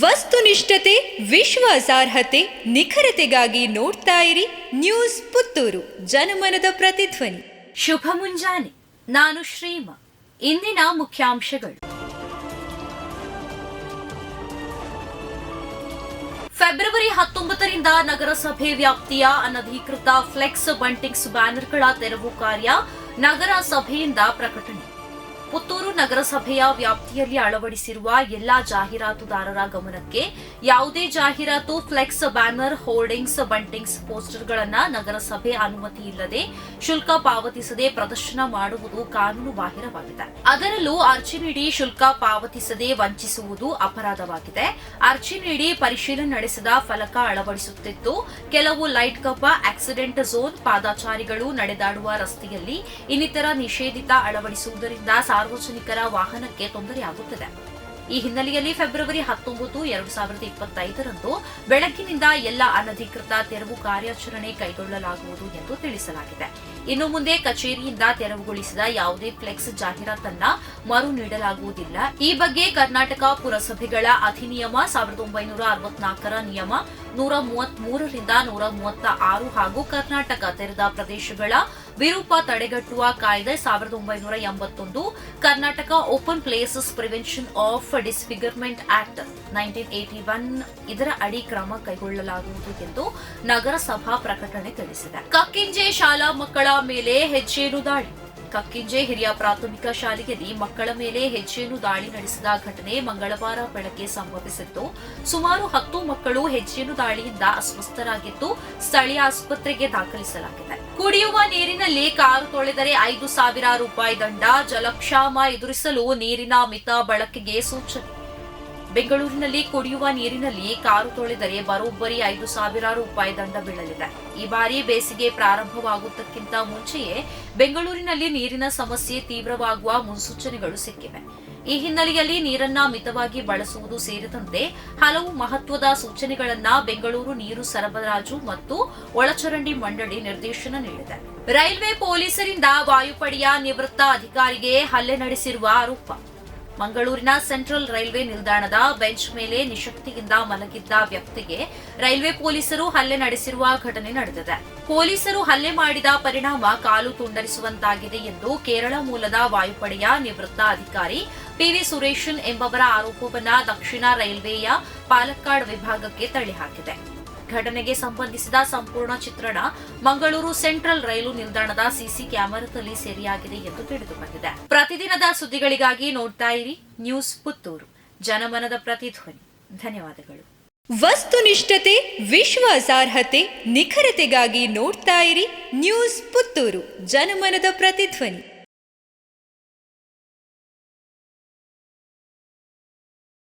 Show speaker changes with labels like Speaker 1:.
Speaker 1: ವಸ್ತುನಿಷ್ಠತೆ, ವಿಶ್ವಾಸಾರ್ಹತೆ, ನಿಖರತೆಗಾಗಿ ನೋಡ್ತಾ ಇರಿ ನ್ಯೂಸ್ ಪುತ್ತೂರು, ಜನಮನದ ಪ್ರತಿಧ್ವನಿ.
Speaker 2: ಶುಭ ಮುಂಜಾನೆ. ನಾನು ಶ್ರೀಮ. ಇಂದಿನ ಮುಖ್ಯಾಂಶಗಳು. ಫೆಬ್ರವರಿ ಹತ್ತೊಂಬತ್ತರಿಂದ ನಗರಸಭೆ ವ್ಯಾಪ್ತಿಯ ಅನಧಿಕೃತ ಫ್ಲೆಕ್ಸ್ ಬಂಟಿಂಗ್ಸ್ ಬ್ಯಾನರ್ಗಳ ತೆರವು ಕಾರ್ಯ ನಗರಸಭೆಯಿಂದ ಪ್ರಕಟಣೆ. ಪುತ್ತೂರು ನಗರಸಭೆಯ ವ್ಯಾಪ್ತಿಯಲ್ಲಿ ಅಳವಡಿಸಿರುವ ಎಲ್ಲಾ ಜಾಹೀರಾತುದಾರರ ಗಮನಕ್ಕೆ ಯಾವುದೇ ಜಾಹೀರಾತು, ಫ್ಲೆಕ್ಸ್ ಬ್ಯಾನರ್, ಹೋರ್ಡಿಂಗ್ಸ್, ಬಂಟಿಂಗ್ಸ್ ಪೋಸ್ಟರ್ಗಳನ್ನು ನಗರಸಭೆ ಅನುಮತಿ ಇಲ್ಲದೆ ಶುಲ್ಕ ಪಾವತಿಸದೆ ಪ್ರದರ್ಶನ ಮಾಡುವುದು ಕಾನೂನು ಬಾಹಿರವಾಗಿದೆ. ಅದರಲ್ಲೂ ಅರ್ಜಿ ನೀಡಿ ಶುಲ್ಕ ಪಾವತಿಸದೆ ವಂಚಿಸುವುದು ಅಪರಾಧವಾಗಿದೆ. ಅರ್ಜಿ ನೀಡಿ ಪರಿಶೀಲನೆ ನಡೆಸಿದ ಫಲಕ ಅಳವಡಿಸುತ್ತಿತ್ತು ಕೆಲವು ಲೈಟ್ ಕಪ್ಪ ಆಕ್ಸಿಡೆಂಟ್ ಝೋನ್ ಪಾದಾಚಾರಿಗಳು ನಡೆದಾಡುವ ರಸ್ತೆಯಲ್ಲಿ ಇನ್ನಿತರ ನಿಷೇಧಿತ ಅಳವಡಿಸುವುದರಿಂದ ಸಾರ್ವಜನಿಕರ ವಾಹನಕ್ಕೆ ತೊಂದರೆಯಾಗುತ್ತದೆ. ಈ ಹಿನ್ನೆಲೆಯಲ್ಲಿ ಫೆಬ್ರವರಿ ಹತ್ತೊಂಬತ್ತು, ಎರಡು ಸಾವಿರದ ಇಪ್ಪತ್ತೈದರಂದು ಬೆಳಗ್ಗಿನಿಂದ ಎಲ್ಲ ಅನಧಿಕೃತ ತೆರವು ಕಾರ್ಯಾಚರಣೆ ಕೈಗೊಳ್ಳಲಾಗುವುದು ಎಂದು ತಿಳಿಸಲಾಗಿದೆ. ಇನ್ನು ಮುಂದೆ ಕಚೇರಿಯಿಂದ ತೆರವುಗೊಳಿಸಿದ ಯಾವುದೇ ಫ್ಲೆಕ್ಸ್ ಜಾಹೀರಾತನ್ನ ಮರು ನೀಡಲಾಗುವುದಿಲ್ಲ. ಈ ಬಗ್ಗೆ ಕರ್ನಾಟಕ ಪುರಸಭೆಗಳ ಅಧಿನಿಯಮ ಸಾವಿರದ ಒಂಬೈನೂರ ಅರವತ್ನಾಲ್ಕರ ನಿಯಮ ನೂರ ಮೂವತ್ಮೂರರಿಂದ ನೂರ ಮೂವತ್ತ ಆರು ಹಾಗೂ ಕರ್ನಾಟಕ ತೆರೆದ ಪ್ರದೇಶಗಳ ವಿರೂಪ ತಡೆಗಟ್ಟುವ ಕಾಯ್ದೆ ಸಾವಿರದ ಒಂಬೈನೂರ ಎಂಬತ್ತೊಂದು, Karnataka open places prevention of disfigurement act nineteen one ಇದರ ಅಡಿ ಕ್ರಮ ಕೈಗೊಳ್ಳಲಾಗುವುದು ಎಂದು ನಗರಸಭಾ ಪ್ರಕಟಣೆ ತಿಳಿಸಿದೆ. ಕಕ್ಕಿಂಜೆ ಶಾಲಾ ಮಕ್ಕಳ ಮೇಲೆ ಹೆಜ್ಜೇನು ದಾಳಿ ಕಕ್ಕಿಂಜೆ ಹಿರಿಯ ಪ್ರಾಥಮಿಕ ಶಾಲೆಯಲ್ಲಿ ಮಕ್ಕಳ ಮೇಲೆ ಹೆಜ್ಜೆಯನ್ನು ದಾಳಿ ನಡೆಸಿದ ಘಟನೆ ಮಂಗಳವಾರ ಬೆಳಗ್ಗೆ ಸಂಭವಿಸಿತ್ತು. ಸುಮಾರು ಹತ್ತು ಮಕ್ಕಳು ಹೆಜ್ಜೆಯನ್ನು ದಾಳಿಯಿಂದ ಅಸ್ವಸ್ಥರಾಗಿದ್ದು ಸ್ಥಳೀಯ ಆಸ್ಪತ್ರೆಗೆ ದಾಖಲಿಸಲಾಗಿದೆ. ಕುಡಿಯುವ ನೀರಿನಲ್ಲಿ ಕಾರು ತೊಳೆದರೆ ಐದು ಸಾವಿರ ರೂಪಾಯಿ ದಂಡ, ಜಲಕ್ಷಾಮ ಎದುರಿಸಲು ನೀರಿನ ಮಿತ ಬಳಕೆಗೆ ಸೂಚನೆ. ಬೆಂಗಳೂರಿನಲ್ಲಿ ಕುಡಿಯುವ ನೀರಿನಲ್ಲಿ ಕಾರು ತೊಳೆದರೆ ಬರೋಬ್ಬರಿ ಐದು ಸಾವಿರಾರು ರೂಪಾಯಿ ದಂಡ ಬೀಳಲಿದೆ. ಈ ಬಾರಿ ಬೇಸಿಗೆ ಪ್ರಾರಂಭವಾಗುವುದಕ್ಕಿಂತ ಮುಂಚೆಯೇ ಬೆಂಗಳೂರಿನಲ್ಲಿ ನೀರಿನ ಸಮಸ್ಯೆ ತೀವ್ರವಾಗುವ ಮುನ್ಸೂಚನೆಗಳು ಸಿಕ್ಕಿವೆ. ಈ ಹಿನ್ನೆಲೆಯಲ್ಲಿ ನೀರನ್ನ ಮಿತವಾಗಿ ಬಳಸುವುದು ಸೇರಿದಂತೆ ಹಲವು ಮಹತ್ವದ ಸೂಚನೆಗಳನ್ನ ಬೆಂಗಳೂರು ನೀರು ಸರಬರಾಜು ಮತ್ತು ಒಳಚರಂಡಿ ಮಂಡಳಿ ನಿರ್ದೇಶನ ನೀಡಿದೆ. ರೈಲ್ವೆ ಪೊಲೀಸರಿಂದ ವಾಯುಪಡೆಯ ನಿವೃತ್ತ ಅಧಿಕಾರಿಗೆ ಹಲ್ಲೆ ನಡೆಸಿರುವ ಆರೋಪ. ಮಂಗಳೂರಿನ ಸೆಂಟ್ರಲ್ ರೈಲ್ವೆ ನಿಲ್ದಾಣದ ಬೆಂಚ್ ಮೇಲೆ ನಿಶಕ್ತಿಯಿಂದ ಮಲಗಿದ್ದ ವ್ಯಕ್ತಿಗೆ ರೈಲ್ವೆ ಪೊಲೀಸರು ಹಲ್ಲೆ ನಡೆಸಿರುವ ಘಟನೆ ನಡೆದಿದೆ. ಪೊಲೀಸರು ಹಲ್ಲೆ ಮಾಡಿದ ಪರಿಣಾಮ ಕಾಲು ತುಂಡರಿಸುವಂತಾಗಿದೆ ಎಂದು ಕೇರಳ ಮೂಲದ ವಾಯುಪಡೆಯ ನಿವೃತ್ತ ಅಧಿಕಾರಿ ಪಿವಿ ಸುರೇಶನ್ ಎಂಬವರ ಆರೋಪವನ್ನ ದಕ್ಷಿಣ ರೈಲ್ವೆಯ ಪಾಲಕ್ಕಾಡ್ ವಿಭಾಗಕ್ಕೆ ತಳ್ಳಿಹಾಕಿದೆ. ಘಟನೆಗೆ ಸಂಬಂಧಿಸಿದ ಸಂಪೂರ್ಣ ಚಿತ್ರಣ ಮಂಗಳೂರು ಸೆಂಟ್ರಲ್ ರೈಲು ನಿಲ್ದಾಣದ ಸಿಸಿ ಕ್ಯಾಮೆರಾದಲ್ಲಿ ಸೆರೆಯಾಗಿದೆ ಎಂದು ತಿಳಿದು ಬಂದಿದೆ ಪ್ರತಿದಿನದ ಸುದ್ದಿಗಳಿಗಾಗಿ ನೋಡ್ತಾ ಇರಿ ನ್ಯೂಸ್ ಪುತ್ತೂರು. ಜನಮನದ ಪ್ರತಿಧ್ವನಿ. ಧನ್ಯವಾದಗಳು.
Speaker 1: ವಸ್ತುನಿಷ್ಠತೆ ವಿಶ್ವಾಸಾರ್ಹತೆ ನಿಖರತೆಗಾಗಿ ನೋಡ್ತಾ ಇರಿ ನ್ಯೂಸ್ ಪುತ್ತೂರು. ಜನಮನದ ಪ್ರತಿಧ್ವನಿ.